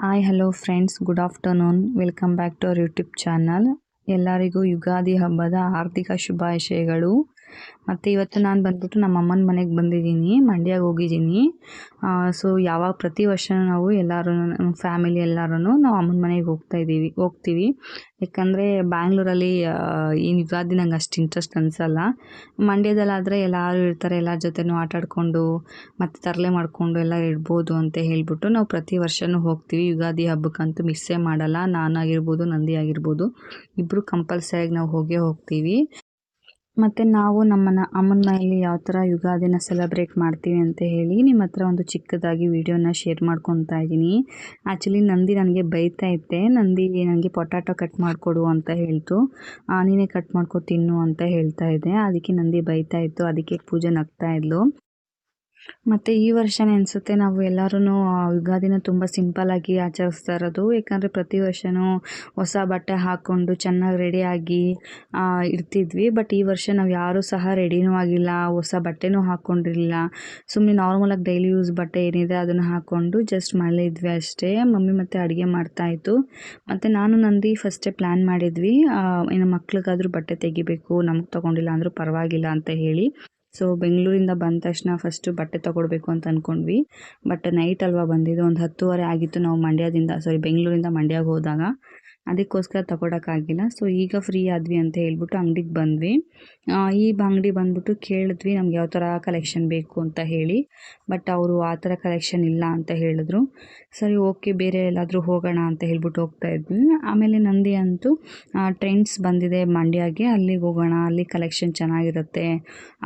Hi hello friends good afternoon welcome back to our YouTube channel ಎಲ್ಲರಿಗೂ ಯುಗಾದಿ ಹಬ್ಬದ ಆರ್ಥಿಕ ಶುಭಾಶಯಗಳು. ಮತ್ತು ಇವತ್ತು ನಾನು ಬಂದ್ಬಿಟ್ಟು ನಮ್ಮ ಅಮ್ಮನ ಮನೆಗೆ ಬಂದಿದ್ದೀನಿ, ಮಂಡ್ಯಾಗೆ ಹೋಗಿದ್ದೀನಿ. ಸೊ ಯಾವಾಗ ಪ್ರತಿ ವರ್ಷ ನಾವು ಎಲ್ಲರೂ ಫ್ಯಾಮಿಲಿ ಎಲ್ಲರೂ ನಾವು ಅಮ್ಮನ ಮನೆಗೆ ಹೋಗ್ತಾ ಇದ್ದೀವಿ ಹೋಗ್ತೀವಿ. ಯಾಕಂದರೆ ಬ್ಯಾಂಗ್ಳೂರಲ್ಲಿ ಏನು ಯುಗಾದಿ ನಂಗೆ ಅಷ್ಟು ಇಂಟ್ರೆಸ್ಟ್ ಅನಿಸಲ್ಲ. ಮಂಡ್ಯದಲ್ಲಾದರೆ ಎಲ್ಲರೂ ಇರ್ತಾರೆ, ಎಲ್ಲರ ಜೊತೆನೂ ಆಟಾಡಿಕೊಂಡು, ಮತ್ತು ತರಲೆ ಮಾಡಿಕೊಂಡು ಎಲ್ಲ ಇರ್ಬೋದು ಅಂತ ಹೇಳ್ಬಿಟ್ಟು ನಾವು ಪ್ರತಿ ವರ್ಷವೂ ಹೋಗ್ತೀವಿ. ಯುಗಾದಿ ಹಬ್ಬಕ್ಕಂತೂ ಮಿಸ್ಸೇ ಮಾಡಲ್ಲ, ನಾನಾಗಿರ್ಬೋದು ನಂದಿ ಆಗಿರ್ಬೋದು ಇಬ್ಬರು ಕಂಪಲ್ಸರಿಯಾಗಿ ನಾವು ಹೋಗೇ ಹೋಗ್ತೀವಿ. ಮತ್ತು ನಾವು ನಮ್ಮನ್ನ ಅಮ್ಮನ ಮನೆಯಲ್ಲಿ ಯಾವ ಥರ ಯುಗಾದಿನ ಸೆಲೆಬ್ರೇಟ್ ಮಾಡ್ತೀವಿ ಅಂತ ಹೇಳಿ ನಿಮ್ಮ ಹತ್ರ ಒಂದು ಚಿಕ್ಕದಾಗಿ ವಿಡಿಯೋನ ಶೇರ್ ಮಾಡ್ಕೊತಾ ಇದ್ದೀನಿ. ಆ್ಯಕ್ಚುಲಿ ನಂದಿ ನನಗೆ ಬೈತಾ ಇದ್ದೆ. ನಂದಿ ನನಗೆ ಪೊಟ್ಯಾಟೊ ಕಟ್ ಮಾಡಿಕೊಡು ಅಂತ ಹೇಳ್ತು. ನೀನೇ ಕಟ್ ಮಾಡ್ಕೊ ತಿನ್ನು ಅಂತ ಹೇಳ್ತಾ ಇದ್ದೆ. ಅದಕ್ಕೆ ನಂದಿ ಬೈತಾ ಇತ್ತು. ಅದಕ್ಕೆ ಪೂಜೆ ನಗ್ತಾ ಇದ್ಲು. ಮತ್ತು ಈ ವರ್ಷನೇ ಅನಿಸುತ್ತೆ ನಾವು ಎಲ್ಲರೂ ಯುಗಾದಿನ ತುಂಬ ಸಿಂಪಲ್ಲಾಗಿ ಆಚರಿಸ್ತಾ ಇರೋದು. ಏಕೆಂದರೆ ಪ್ರತಿ ವರ್ಷವೂ ಹೊಸ ಬಟ್ಟೆ ಹಾಕ್ಕೊಂಡು ಚೆನ್ನಾಗಿ ರೆಡಿಯಾಗಿ ಇರ್ತಿದ್ವಿ. ಬಟ್ ಈ ವರ್ಷ ನಾವು ಯಾರೂ ಸಹ ರೆಡಿನೂ ಆಗಿಲ್ಲ, ಹೊಸ ಬಟ್ಟೆನೂ ಹಾಕ್ಕೊಂಡಿರಲಿಲ್ಲ ಸುಮ್ಮನೆ ನಾರ್ಮಲಾಗಿ ಡೈಲಿ ಯೂಸ್ ಬಟ್ಟೆ ಏನಿದೆ ಅದನ್ನು ಹಾಕ್ಕೊಂಡು ಜಸ್ಟ್ ಮನೇಲೇ ಇದ್ವಿ ಅಷ್ಟೇ. ಮಮ್ಮಿ ಮತ್ತು ಅಡುಗೆ ಮಾಡ್ತಾಯಿತ್ತು ಮತ್ತು ನಾನು ನಂದಿ ಫಸ್ಟೇ ಪ್ಲ್ಯಾನ್ ಮಾಡಿದ್ವಿ ಇನ್ನು ಮಕ್ಳಿಗಾದ್ರೂ ಬಟ್ಟೆ ತೆಗಿಬೇಕು, ನಮಗೆ ತೊಗೊಂಡಿಲ್ಲ ಅಂದರೂ ಪರವಾಗಿಲ್ಲ ಅಂತ ಹೇಳಿ. ಸೊ ಬೆಂಗಳೂರಿಂದ ಬಂದ ತಕ್ಷಣ ಫಸ್ಟು ಬಟ್ಟೆ ತೊಗೊಳ್ಬೇಕು ಅಂತ ಅಂದ್ಕೊಂಡ್ವಿ ಬಟ್ ನೈಟ್ ಅಲ್ವಾ ಬಂದಿದ್ದು? ಒಂದು ಹತ್ತುವರೆ ಆಗಿತ್ತು. ನಾವು ಮಂಡ್ಯದಿಂದ ಸಾರಿ ಬೆಂಗಳೂರಿಂದ ಮಂಡ್ಯಗೆ ಹೋದಾಗ. ಅದಕ್ಕೋಸ್ಕರ ತಗೊಳಕ್ಕಾಗಿಲ್ಲ. ಸೊ ಈಗ ಫ್ರೀ ಆದ್ವಿ ಅಂತ ಹೇಳ್ಬಿಟ್ಟು ಅಂಗಡಿಗೆ ಬಂದ್ವಿ. ಈ ಅಂಗಡಿ ಬಂದ್ಬಿಟ್ಟು ಕೇಳಿದ್ವಿ ನಮ್ಗೆ ಯಾವ ಥರ ಕಲೆಕ್ಷನ್ ಬೇಕು ಅಂತ ಹೇಳಿ. ಬಟ್ ಅವರು ಆ ಥರ ಕಲೆಕ್ಷನ್ ಇಲ್ಲ ಅಂತ ಹೇಳಿದ್ರು. ಸರಿ ಓಕೆ ಬೇರೆ ಎಲ್ಲಾದರೂ ಹೋಗೋಣ ಅಂತ ಹೇಳ್ಬಿಟ್ಟು ಹೋಗ್ತಾ ಇದ್ವಿ. ಆಮೇಲೆ ನಂದಿ ಅಂತೂ ಟ್ರೆಂಡ್ಸ್ ಬಂದಿದೆ ಮಂಡ್ಯಗೆ. ಅಲ್ಲಿಗೆ ಹೋಗೋಣ, ಅಲ್ಲಿ ಕಲೆಕ್ಷನ್ ಚೆನ್ನಾಗಿರುತ್ತೆ.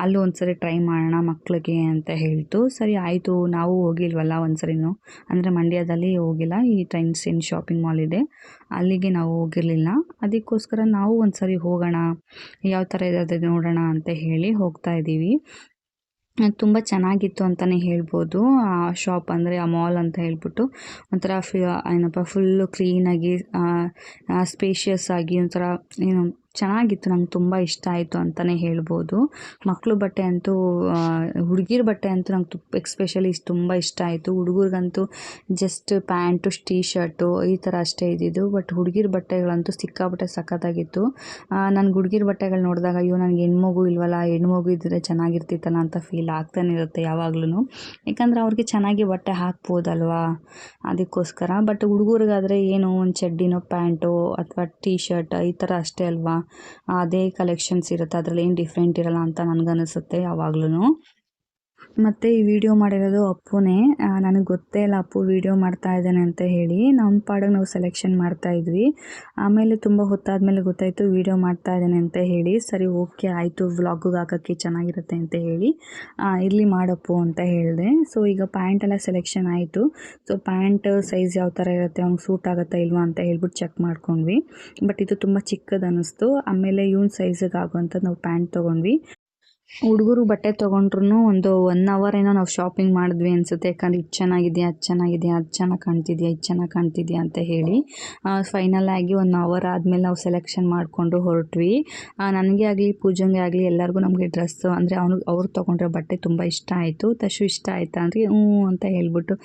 ಅಲ್ಲೂ ಒಂದ್ಸರಿ ಟ್ರೈ ಮಾಡೋಣ ಮಕ್ಕಳಿಗೆ ಅಂತ ಹೇಳ್ತು. ಸರಿ, ಆಯಿತು, ನಾವು ಹೋಗಿಲ್ವಲ್ಲ ಒಂದ್ಸರಿನೂ. ಅಂದರೆ ಮಂಡ್ಯದಲ್ಲಿ ಹೋಗಿಲ್ಲ. ಈ ಟ್ರೆಂಡ್ಸ್ ಏನು ಶಾಪಿಂಗ್ ಮಾಲ್ ಇದೆ. ಅಲ್ಲಿಗೆ ನಾವು ಹೋಗಿರಲಿಲ್ಲ. ಅದಕ್ಕೋಸ್ಕರ ನಾವು ಒಂದ್ಸರಿ ಹೋಗೋಣ, ಯಾವ ಥರ ಇದೆ ನೋಡೋಣ ಅಂತ ಹೇಳಿ ಹೋಗ್ತಾ ಇದ್ದೀವಿ. ತುಂಬ ಚೆನ್ನಾಗಿತ್ತು ಅಂತಲೇ ಹೇಳ್ಬೋದು. ಆ ಶಾಪ್ ಅಂದರೆ ಆ ಮಾಲ್ ಅಂತ ಹೇಳ್ಬಿಟ್ಟು ಒಂಥರ ಫಿ, ಏನಪ್ಪ ಫುಲ್ಲು ಕ್ಲೀನಾಗಿ ಸ್ಪೇಷಿಯಸ್ ಆಗಿ ಒಂಥರ, ಏನು ಚೆನ್ನಾಗಿತ್ತು, ನಂಗೆ ತುಂಬ ಇಷ್ಟ ಆಯಿತು ಅಂತಲೇ ಹೇಳ್ಬೋದು. ಮಕ್ಕಳು ಬಟ್ಟೆ ಅಂತೂ ಹುಡುಗಿರ ಬಟ್ಟೆ ಅಂತೂ ನಂಗೆ ತುಪ್ಪ ಎಕ್ಸ್ಪೆಷಲಿ ತುಂಬ ಇಷ್ಟ ಆಯಿತು. ಹುಡುಗರಿಗಂತೂ ಜಸ್ಟ್ ಪ್ಯಾಂಟು ಟೀ ಶರ್ಟು ಈ ಥರ ಅಷ್ಟೇ ಇದ್ದಿದ್ದು, ಬಟ್ ಹುಡುಗಿರ ಬಟ್ಟೆಗಳಂತೂ ಸಿಕ್ಕಾಪಟ್ಟೆ ಸಖತ್ತಾಗಿತ್ತು. ನನಗೆ ಹುಡುಗಿರ ಬಟ್ಟೆಗಳು ನೋಡಿದಾಗ ಅಯ್ಯೋ, ನನಗೆ ಹೆಣ್ಮಗು ಇಲ್ವಲ್ಲ, ಹೆಣ್ಮಗು ಇದ್ದರೆ ಚೆನ್ನಾಗಿರ್ತಿತ್ತಲ್ಲ ಅಂತ ಫೀಲ್ ಆಗ್ತಾನೆ ಇರುತ್ತೆ ಯಾವಾಗ್ಲೂ ಯಾಕಂದರೆ ಅವ್ರಿಗೆ ಚೆನ್ನಾಗಿ ಬಟ್ಟೆ ಹಾಕ್ಬೋದಲ್ವಾ? ಅದಕ್ಕೋಸ್ಕರ. ಬಟ್ ಹುಡುಗರಿಗಾದರೆ ಏನು, ಒಂದು ಚಡ್ಡಿನೋ, ಪ್ಯಾಂಟು ಅಥವಾ ಟೀ ಶರ್ಟ್ ಈ ಥರ ಅಷ್ಟೇ ಅಲ್ವಾ? ಅದೇ ಕಲೆಕ್ಷನ್ಸ್ ಇರುತ್ತೆ. ಅದರಲ್ಲಿ ಏನು ಡಿಫ್ರೆಂಟ್ ಇರಲ್ಲ ಅಂತ ನನಗನ್ನಿಸುತ್ತೆ ಯಾವಾಗ್ಲೂ ಮತ್ತು ಈ ವಿಡಿಯೋ ಮಾಡಿರೋದು ಅಪ್ಪುನೇ. ನನಗೆ ಗೊತ್ತೇ ಇಲ್ಲ ಅಪ್ಪು ವಿಡಿಯೋ ಮಾಡ್ತಾ ಇದ್ದಾನೆ ಅಂತ ಹೇಳಿ. ನಮ್ಮ ಪಾಡಿಗೆ ನಾವು ಸೆಲೆಕ್ಷನ್ ಮಾಡ್ತಾ ಇದ್ವಿ. ಆಮೇಲೆ ತುಂಬ ಹೊತ್ತಾದಮೇಲೆ ಗೊತ್ತಾಯಿತು ವಿಡಿಯೋ ಮಾಡ್ತಾ ಇದ್ದಾನೆ ಅಂತ ಹೇಳಿ. ಸರಿ ಓಕೆ ಆಯಿತು ವ್ಲಾಗಿಗೆ ಹಾಕೋಕ್ಕೆ ಚೆನ್ನಾಗಿರುತ್ತೆ ಅಂತ ಹೇಳಿ. ಇರಲಿ ಮಾಡಪ್ಪು ಅಂತ ಹೇಳಿದೆ. ಸೊ ಈಗ ಪ್ಯಾಂಟ್ ಎಲ್ಲ ಸೆಲೆಕ್ಷನ್ ಆಯಿತು. ಸೊ ಪ್ಯಾಂಟ್ ಸೈಜ್ ಯಾವ ಥರ ಇರುತ್ತೆ, ಅವ್ನಿಗೆ ಸೂಟ್ ಆಗುತ್ತಾ ಇಲ್ವಾ ಅಂತ ಹೇಳ್ಬಿಟ್ಟು ಚೆಕ್ ಮಾಡ್ಕೊಂಡ್ವಿ. ಬಟ್ ಇದು ತುಂಬ ಚಿಕ್ಕದು ಅನ್ನಿಸ್ತು ಆಮೇಲೆ ಇವನ್ ಸೈಜಿಗೆ ಆಗುವಂಥದ್ದು ನಾವು ಪ್ಯಾಂಟ್ ತೊಗೊಂಡ್ವಿ. ಹುಡುಗರು ಬಟ್ಟೆ ತಗೊಂಡ್ರು ಒಂದು ಒನ್ ಅವರ್ ಏನೋ ನಾವು ಶಾಪಿಂಗ್ ಮಾಡಿದ್ವಿ ಅನ್ಸುತ್ತೆ. ಯಾಕಂದ್ರೆ ಇದು ಚೆನ್ನಾಗಿದೆಯಾ, ಅದು ಚೆನ್ನಾಗಿದೆಯಾ, ಅದು ಚೆನ್ನಾಗಿ ಕಾಣ್ತಿದ್ಯಾ, ಇದು ಚೆನ್ನಾಗಿ ಕಾಣ್ತಿದ್ಯಾ ಅಂತ ಹೇಳಿ ಫೈನಲ್ ಆಗಿ ಒನ್ ಅವರ್ ಆದಮೇಲೆ ನಾವು ಸೆಲೆಕ್ಷನ್ ಮಾಡಿಕೊಂಡು ಹೊರಟ್ವಿ. ನನಗೆ ಆಗಲಿ, ಪೂಜಂಗೆ ಆಗಲಿ ಎಲ್ಲರಿಗೂ ನಮಗೆ ಡ್ರೆಸ್ಸು ಅಂದರೆ ಅವನು, ಅವ್ರು ತೊಗೊಂಡ್ರೆ ಬಟ್ಟೆ ತುಂಬ ಇಷ್ಟ ಆಯಿತು. ತಶು ಇಷ್ಟ ಆಯ್ತಾ ಅಂದರೆ ಹ್ಞೂ ಅಂತ ಹೇಳ್ಬಿಟ್ಟು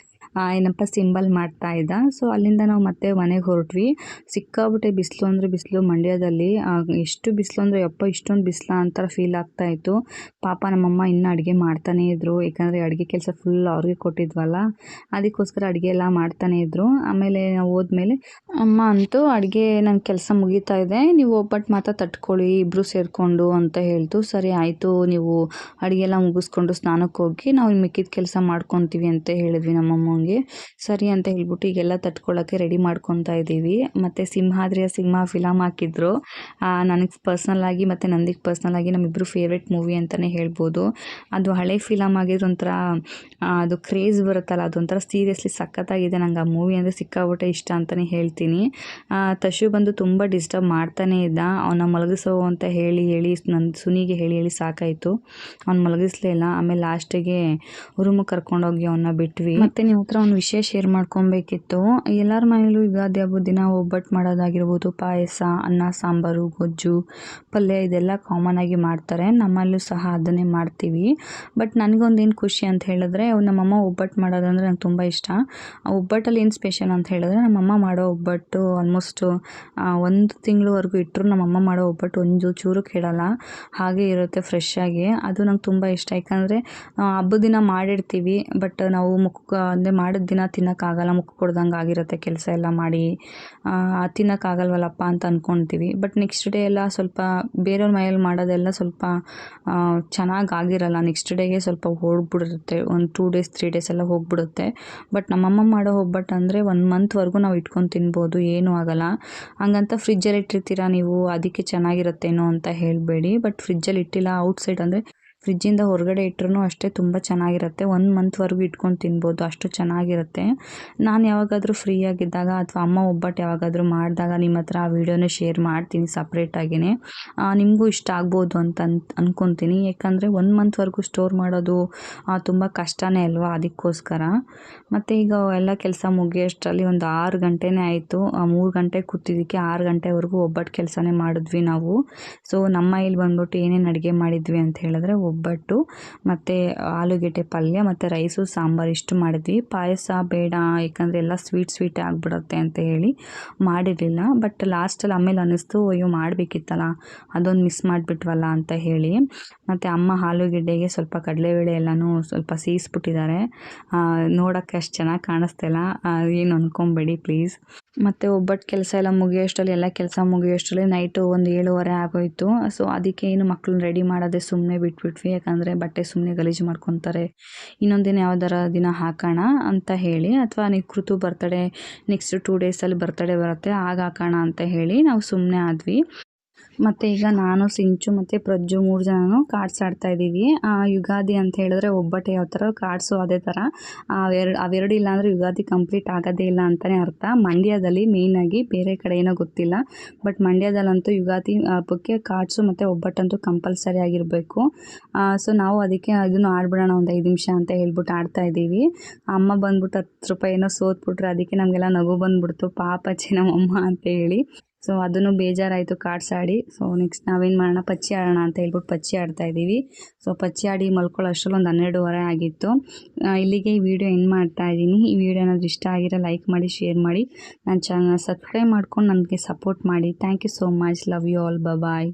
ಏನಪ್ಪ ಸಿಂಬಲ್ ಮಾಡ್ತಾ ಇದ್ದ. ಸೊ ಅಲ್ಲಿಂದ ನಾವು ಮತ್ತೆ ಮನೆಗೆ ಹೊರಟ್ವಿ. ಸಿಕ್ಕಾಬಿಟ್ಟೆ ಬಿಸಿಲು ಅಂದರೆ ಬಿಸಿಲು. ಮಂಡ್ಯದಲ್ಲಿ ಎಷ್ಟು ಬಿಸಿಲು ಅಂದರೆ ಯಪ್ಪ, ಇಷ್ಟೊಂದು ಬಿಸಿಲ ಅಂತರ ಫೀಲ್ ಆಗ್ತಾ ಇತ್ತು. ಪಾಪ ನಮ್ಮಮ್ಮ ಇನ್ನೂ ಅಡುಗೆ ಮಾಡ್ತಾನೇ ಇದ್ರು. ಯಾಕಂದರೆ ಅಡುಗೆ ಕೆಲಸ ಫುಲ್ ಅವ್ರಿಗೆ ಕೊಟ್ಟಿದ್ವಲ್ಲ. ಅದಕ್ಕೋಸ್ಕರ ಅಡುಗೆ ಎಲ್ಲ ಮಾಡ್ತಾನೇ ಇದ್ರು. ಆಮೇಲೆ ನಾವು ಹೋದ್ಮೇಲೆ, ಅಮ್ಮ ಅಂತೂ ಅಡುಗೆ ನನ್ನ ಕೆಲಸ ಮುಗೀತಾ ಇದೆ. ನೀವು ಒಬ್ಬಟ್ಟು ಮಾತ್ರ ತಟ್ಕೊಳ್ಳಿ ಇಬ್ಬರು ಸೇರಿಕೊಂಡು ಅಂತ ಹೇಳ್ತು. ಸರಿ, ಆಯಿತು. ನೀವು ಅಡುಗೆ ಎಲ್ಲ ಮುಗಿಸ್ಕೊಂಡು ಸ್ನಾನಕ್ಕೆ ಹೋಗಿ, ನಾವು ಮಿಕ್ಕಿದ ಕೆಲಸ ಮಾಡ್ಕೊತೀವಿ ಅಂತ ಹೇಳಿದ್ವಿ ಸರಿ ಅಂತ ಹೇಳ್ಬಿಟ್ಟು ಈಗೆಲ್ಲ ತಟ್ಕೊಳ್ಳೋಕ್ಕೆ ರೆಡಿ ಮಾಡ್ಕೊತಾ ಇದ್ದೀವಿ. ಮತ್ತು ಸಿಂಹಾದ್ರಿಯ ಸಿಂಹ ಫಿಲಮ್ ಹಾಕಿದ್ರು. ನನಗೆ ಪರ್ಸ್ನಲ್ ಆಗಿ ಮತ್ತು ನಂದಿಗೆ ಪರ್ಸ್ನಲ್ ಆಗಿ ನಮ್ಮಿಬ್ಬರು ಫೇವ್ರೆಟ್ ಮೂವಿ ಅಂತಲೇ ಹೇಳ್ಬೋದು. ಅದು ಹಳೆ ಫಿಲಮ್ ಆಗಿದ್ರು ಒಂಥರ ಅದು ಕ್ರೇಜ್ ಬರುತ್ತಲ್ಲ, ಅದೊಂಥರ ಸೀರಿಯಸ್ಲಿ ಸಖತ್ತಾಗಿದೆ. ನಂಗೆ ಆ ಮೂವಿ ಅಂದರೆ ಸಿಕ್ಕಾಬಿಟ್ಟೆ ಇಷ್ಟ ಅಂತಲೇ ಹೇಳ್ತೀನಿ. ತಶು ಬಂದು ತುಂಬ ಡಿಸ್ಟರ್ಬ್ ಮಾಡ್ತಾನೇ ಇದ್ದ. ಅವನ ಮಲಗಿಸೋ ಅಂತ ಹೇಳಿ ಹೇಳಿ ನನ್ನ ಸುನಿಗೆ ಹೇಳಿ ಹೇಳಿ ಸಾಕಾಯಿತು. ಅವ್ನು ಮಲಗಿಸ್ಲೇ ಇಲ್ಲ. ಆಮೇಲೆ ಲಾಸ್ಟಿಗೆ ರೂಮಿಗೆ ಕರ್ಕೊಂಡೋಗಿ ಅವನ್ನ ಬಿಟ್ವಿ. ಮತ್ತೆ ನೀವು ಹತ್ರ ಒಂದು ವಿಷಯ ಶೇರ್ ಮಾಡ್ಕೊಬೇಕಿತ್ತು. ಎಲ್ಲರ ಮನೇಲೂ ಯುಗಾದಿ ಹಬ್ಬದ ದಿನ ಒಬ್ಬಟ್ಟು ಮಾಡೋದಾಗಿರ್ಬೋದು, ಪಾಯಸ, ಅನ್ನ, ಸಾಂಬಾರು, ಗೊಜ್ಜು, ಪಲ್ಯ ಇದೆಲ್ಲ ಕಾಮನ್ ಆಗಿ ಮಾಡ್ತಾರೆ. ನಮ್ಮಲ್ಲೂ ಸಹ ಅದನ್ನೇ ಮಾಡ್ತೀವಿ. ಬಟ್ ನನಗೊಂದೇನು ಖುಷಿ ಅಂತ ಹೇಳಿದ್ರೆ, ನಮ್ಮಮ್ಮ ಒಬ್ಬಟ್ಟು ಮಾಡೋದಂದ್ರೆ ನಂಗೆ ತುಂಬ ಇಷ್ಟ. ಆ ಒಬ್ಬಟ್ಟಲ್ಲಿ ಏನು ಸ್ಪೆಷಲ್ ಅಂತ ಹೇಳಿದ್ರೆ, ನಮ್ಮಮ್ಮ ಮಾಡೋ ಒಬ್ಬಟ್ಟು ಆಲ್ಮೋಸ್ಟು ಒಂದು ತಿಂಗಳವರೆಗೂ ಇಟ್ಟರು ನಮ್ಮಮ್ಮ ಮಾಡೋ ಒಬ್ಬಟ್ಟು ಒಂದು ಚೂರು ಕೇಳಲ್ಲ ಹಾಗೆ ಇರುತ್ತೆ ಫ್ರೆಶ್ ಆಗಿ. ಅದು ನಂಗೆ ತುಂಬ ಇಷ್ಟ. ಯಾಕಂದರೆ ಹಬ್ಬದ ದಿನ ಮಾಡಿರ್ತೀವಿ ಬಟ್ ನಾವು ಮುಖ, ಅಂದರೆ ಮಾಡಿದ ದಿನ ತಿನ್ನೋಕ್ಕಾಗಲ್ಲ, ಮುಖ ಕೊಡ್ದಂಗೆ ಆಗಿರುತ್ತೆ ಕೆಲಸ ಎಲ್ಲ ಮಾಡಿ ತಿನ್ನೋಕ್ಕಾಗಲ್ವಲ್ಲಪ್ಪ ಅಂತ ಅಂದ್ಕೊಳ್ತೀವಿ ಬಟ್ ನೆಕ್ಸ್ಟ್ ಡೇ ಎಲ್ಲ ಸ್ವಲ್ಪ ಬೇರೆಯವ್ರ ಮೈಯಲ್ಲಿ ಮಾಡೋದೆಲ್ಲ ಸ್ವಲ್ಪ ಚೆನ್ನಾಗಿ ಆಗಿರಲ್ಲ ನೆಕ್ಸ್ಟ್ ಡೇಗೆ ಸ್ವಲ್ಪ ಹೋಗ್ಬಿಡುತ್ತೆ. ಒಂದು ಟೂ ಡೇಸ್ ತ್ರೀ ಡೇಸ್ ಎಲ್ಲ ಹೋಗ್ಬಿಡುತ್ತೆ. ಬಟ್ ನಮ್ಮಮ್ಮ ಮಾಡೋ ಒಬ್ಬಟ್ಟು ಅಂದರೆ ಒನ್ ಮಂತ್ವರೆಗೂ ನಾವು ಇಟ್ಕೊಂಡು ತಿನ್ಬೋದು, ಏನೂ ಆಗಲ್ಲ. ಹಂಗಂತ ಫ್ರಿಜ್ಜಲ್ಲಿ ಇಟ್ಟಿರ್ತೀರಾ ನೀವು, ಅದಕ್ಕೆ ಚೆನ್ನಾಗಿರುತ್ತೇನೋ ಅಂತ ಹೇಳಬೇಡಿ. ಬಟ್ ಫ್ರಿಜ್ಜಲ್ಲಿ ಇಟ್ಟಿಲ್ಲ ಔಟ್ಸೈಡ್ ಅಂದರೆ ಫ್ರಿಜ್ಜಿಂದ ಹೊರಗಡೆ ಇಟ್ರೂ ಅಷ್ಟೇ ತುಂಬ ಚೆನ್ನಾಗಿರುತ್ತೆ. ಒಂದು ಮಂತ್ವರೆಗೂ ಇಟ್ಕೊಂಡು ತಿನ್ಬೋದು, ಅಷ್ಟು ಚೆನ್ನಾಗಿರುತ್ತೆ. ನಾನು ಯಾವಾಗಾದರೂ ಫ್ರೀಯಾಗಿದ್ದಾಗ ಅಥವಾ ಅಮ್ಮ ಒಬ್ಬಟ್ಟು ಯಾವಾಗಾದರೂ ಮಾಡಿದಾಗ ನಿಮ್ಮ ಹತ್ರ ಆ ವಿಡಿಯೋನ ಶೇರ್ ಮಾಡ್ತೀನಿ ಸಪ್ರೇಟಾಗಿಯೇ ನಿಮಗೂ ಇಷ್ಟ ಆಗ್ಬೋದು ಅಂತ ಅಂದ್ಕೊತೀನಿ ಯಾಕಂದರೆ ಒನ್ ಮಂತ್ವರೆಗೂ ಸ್ಟೋರ್ ಮಾಡೋದು ತುಂಬ ಕಷ್ಟನೇ ಅಲ್ವಾ ಅದಕ್ಕೋಸ್ಕರ. ಮತ್ತು ಈಗ ಎಲ್ಲ ಕೆಲಸ ಮುಗಿಯೋಷ್ಟರಲ್ಲಿ ಒಂದು ಆರು ಗಂಟೆನೇ ಆಯಿತು. ಮೂರು ಗಂಟೆ ಕೂತಿದ್ದಕ್ಕೆ ಆರು ಗಂಟೆವರೆಗೂ ಒಬ್ಬಟ್ಟು ಕೆಲಸನೇ ಮಾಡಿದ್ವಿ ನಾವು. ಸೊ ನಮ್ಮ ಇಲ್ಲಿ ಬಂದ್ಬಿಟ್ಟು ಏನೇನು ಅಡುಗೆ ಮಾಡಿದ್ವಿ ಅಂತ ಹೇಳಿದ್ರೆ ಒಬ್ಬಟ್ಟು, ಮತ್ತು ಆಲೂಗೆಡ್ಡೆ ಪಲ್ಯ, ಮತ್ತು ರೈಸು ಸಾಂಬಾರು ಇಷ್ಟು ಮಾಡಿದ್ವಿ. ಪಾಯಸ ಬೇಡ, ಯಾಕಂದರೆ ಎಲ್ಲ ಸ್ವೀಟ್ ಸ್ವೀಟ್ ಆಗಿಬಿಡುತ್ತೆ ಅಂತ ಹೇಳಿ ಮಾಡಿರಲಿಲ್ಲ. ಬಟ್ ಲಾಸ್ಟಲ್ಲಿ ಆಮೇಲೆ ಅನ್ನಿಸ್ತು, ಅಯ್ಯೋ ಮಾಡಬೇಕಿತ್ತಲ್ಲ, ಅದೊಂದು ಮಿಸ್ ಮಾಡಿಬಿಟ್ವಲ್ಲ ಅಂತ ಹೇಳಿ. ಮತ್ತು ಅಮ್ಮ ಆಲೂಗೆಡ್ಡೆಗೆ ಸ್ವಲ್ಪ ಕಡಲೆಬೇಳೆ ಎಲ್ಲನೂ ಸ್ವಲ್ಪ ಸೀಸ್ಬಿಟ್ಟಿದ್ದಾರೆ. ನೋಡೋಕ್ಕೆ ಅಷ್ಟು ಚೆನ್ನಾಗಿ ಕಾಣಿಸ್ತಿಲ್ಲ. ಏನು ಅಂದ್ಕೊಬೇಡಿ ಪ್ಲೀಸ್ ಮತ್ತು ಒಬ್ಬಟ್ಟು ಕೆಲಸ ಎಲ್ಲ ಮುಗಿಯೋಷ್ಟರಲ್ಲಿ, ಎಲ್ಲ ಕೆಲಸ ಮುಗಿಯೋಷ್ಟರಲ್ಲಿ ನೈಟು ಒಂದು ಏಳುವರೆ ಆಗೋಯಿತು. ಸೊ ಅದಕ್ಕೆ ಏನು ಮಕ್ಳನ್ನ ರೆಡಿ ಮಾಡೋದೆ ಸುಮ್ಮನೆ ಬಿಟ್ಬಿಟ್ವಿ. ಯಾಕಂದರೆ ಬಟ್ಟೆ ಸುಮ್ಮನೆ ಗಲೀಜು ಮಾಡ್ಕೊತಾರೆ. ಇನ್ನೊಂದಿನ ದಿನ ಯಾವ್ದಾರ ದಿನ ಹಾಕೋಣ ಅಂತ ಹೇಳಿ, ಅಥವಾ ನೀವು ಕೃತು ಬರ್ತಡೇ ನೆಕ್ಸ್ಟ್ ಟೂ ಡೇಸಲ್ಲಿ ಬರ್ತಡೇ ಬರುತ್ತೆ, ಆಗ ಹಾಕೋಣ ಅಂತ ಹೇಳಿ ನಾವು ಸುಮ್ಮನೆ ಆದ್ವಿ. ಮತ್ತು ಈಗ ನಾನು, ಸಿಂಚು ಮತ್ತು ಪ್ರಜ್ಜು ಮೂರು ಜನನು ಕಾರ್ಡ್ಸ್ ಆಡ್ತಾ ಇದ್ದೀವಿ. ಯುಗಾದಿ ಅಂತ ಹೇಳಿದ್ರೆ ಒಬ್ಬಟ್ಟು ಯಾವ ಥರ ಕಾರ್ಡ್ಸು ಅದೇ ಥರ ಅವೆರಡು ಅವೆರಡು ಇಲ್ಲ ಅಂದರೆ ಯುಗಾದಿ ಕಂಪ್ಲೀಟ್ ಆಗೋದೇ ಇಲ್ಲ ಅಂತಲೇ ಅರ್ಥ. ಮಂಡ್ಯದಲ್ಲಿ ಮೇಯ್ನಾಗಿ ಬೇರೆ ಕಡೆ ಏನೋ ಗೊತ್ತಿಲ್ಲ. ಬಟ್ ಮಂಡ್ಯದಲ್ಲಂತೂ ಯುಗಾದಿ ಹಬ್ಬಕ್ಕೆ ಕಾರ್ಡ್ಸು ಮತ್ತು ಒಬ್ಬಟ್ಟಂತೂ ಕಂಪಲ್ಸರಿ ಆಗಿರಬೇಕು. ಸೊ ನಾವು ಅದಕ್ಕೆ ಅದನ್ನು ಆಡ್ಬಿಡೋಣ ಒಂದು ಐದು ನಿಮಿಷ ಅಂತ ಹೇಳ್ಬಿಟ್ಟು ಆಡ್ತಾ ಇದ್ದೀವಿ. ಅಮ್ಮ ಬಂದ್ಬಿಟ್ಟು ಹತ್ತು ರೂಪಾಯಿ ಏನೋ ಸೋತ್ಬಿಟ್ರೆ ಅದಕ್ಕೆ ನಮಗೆಲ್ಲ ನಗು ಬಂದ್ಬಿಡ್ತು. ಪಾಪ ನಮ್ಮಮ್ಮ ಅಂತ ಹೇಳಿ. ಸೊ ಅದನ್ನು ಬೇಜಾರಾಯಿತು ಕಾರ್ಡ್ಸ್ ಆಡಿ. ಸೊ ನೆಕ್ಸ್ಟ್ ನಾವೇನು ಮಾಡೋಣ? ಪಚ್ಚಿ ಆಡೋಣ ಅಂತ ಹೇಳ್ಬಿಟ್ಟು ಪಚ್ಚಿ ಆಡ್ತಾ ಇದ್ದೀವಿ. ಸೊ ಪಚ್ಚಿ ಆಡಿ ಮಲ್ಕೊಳ್ಳೋ ಅಷ್ಟರಲ್ಲಿ ಒಂದು ಹನ್ನೆರಡುವರೆ ಆಗಿತ್ತು. ಇಲ್ಲಿಗೆ ಈ ವಿಡಿಯೋ ಏನು ಮಾಡ್ತಾ ಇದ್ದೀನಿ. ಈ ವಿಡಿಯೋ ಏನಾದರೂ ಇಷ್ಟ ಆಗಿರೋ ಲೈಕ್ ಮಾಡಿ ಶೇರ್ ಮಾಡಿ. ನನ್ನ ಚಾನಲ್ ಸಬ್ಸ್ಕ್ರೈಬ್ ಮಾಡ್ಕೊಂಡು ನನಗೆ ಸಪೋರ್ಟ್ ಮಾಡಿ. Thank you so much love you all bye